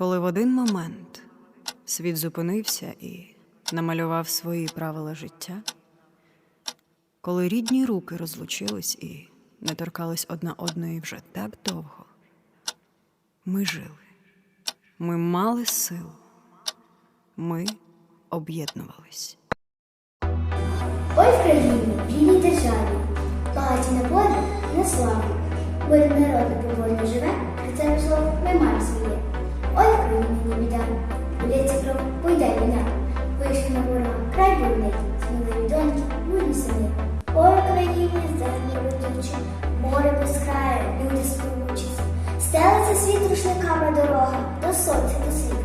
Коли в один момент світ зупинився і намалював свої правила життя, коли рідні руки розлучились і не торкались одна одної вже так довго, ми жили, ми мали силу, ми об'єднувались. Ой в країні, в вільній державі, багаті на волю на славу. Мирний народ повольно Ой в країні не біда, Лється кров, пойде війна. Вийшли на ворога, край боронить, сміливі доньки, мирні сини. Ой Україні, країні землі родючі, море без краю, люди сповучись. Стелиться світ рушниками дорога, до сонця, до світу,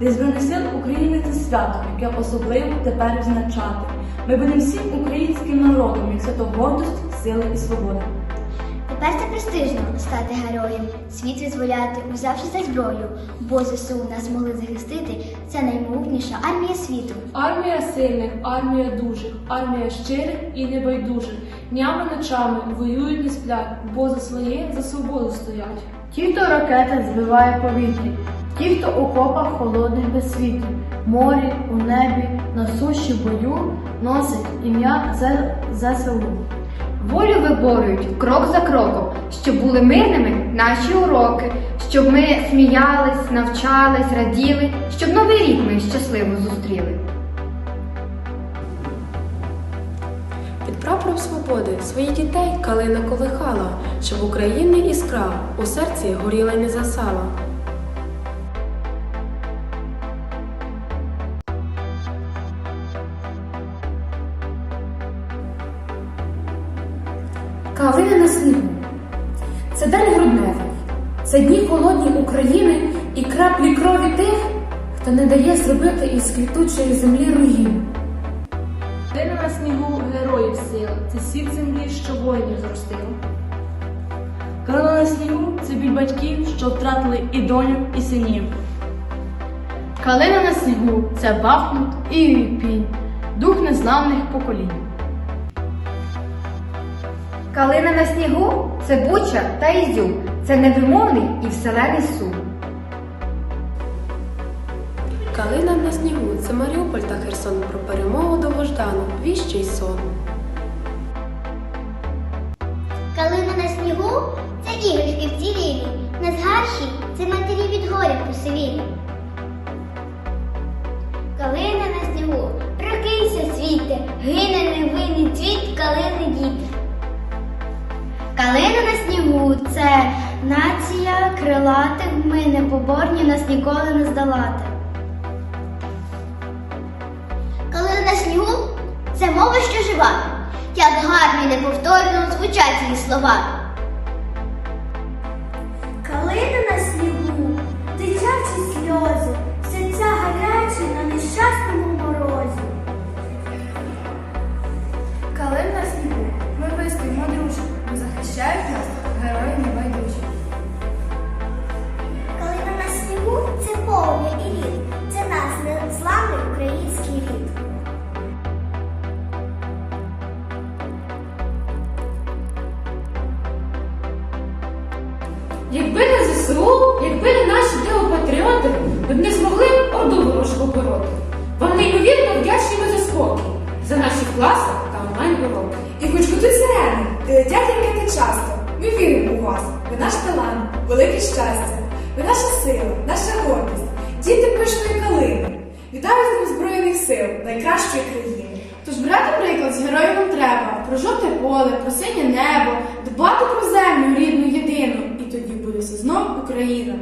Збройних сил України це свято, яке особливо тепер відзначати. Ми будемо всім українським народом, як свято гордості, сили і свободи. Тепер це престижно стати героєм, світ визволяти, узявши за зброю, бо ЗСУ нас могли захистити. Це наймогутніша армія світу. Армія сильних, армія дужих, армія щирих і небайдужих. Днями ночами воюють не сплять, бо за своє, за свободу стоять. Ті, хто ракети збиває повітрі, ті, хто у окопах холодних без морі, у небі, на суші бою носить ім'я ЗСУ. Волю виборюють крок за кроком, щоб були мирними наші уроки, щоб ми сміялись, навчались, раділи, щоб новий рік ми щасливо зустріли. Під прапором свободи своїх дітей калина колихала, щоб України іскра у серці горіла й не засала. Калина на снігу. Це день грудневий. Це дні холодні України і краплі крові тих, хто не дає зробити із квітучої землі руїну. Дина на снігу героїв сила, це сіль землі, що воїнів зростила. Калина на снігу це біль батьків, що втратили і доню, і синів. Калина на снігу це Бахмут і Ірпінь, дух незламних поколінь. Калина на снігу це Буча та Ізюм, це невимовний і вселений сум. Калина на снігу це Маріуполь та Херсон про перемогу довгождану, віщий сон. Калина на снігу це іграшки вцілілі, на згарші це матері від горя посивілі. Калина на снігу, прокинься світе, гине невинний цвіт калини діти. Калина на снігу це нація крилатих, ми непоборні, нас ніколи не здолати. Калина на снігу це мова, що жива, як гарно і неповторно звучать її слова. Якби не ЗСУ, якби не наші патріоти, ми б не змогли орду ворожу побороти. Вам неймовірно вдячні ми за спокій, за наші класи та онлайн уроки. І хоч кути сирени, ти летять ракети часто. Ми віримо у вас. Ви наш талант, велике щастя. Ви наша сила, наша гордість, діти пишної калини. Вітаю з Збройних сил, найкращої країни. Тож брати приклад з героїв нам треба про жовте поле, про синє небо, дбати знов Україна.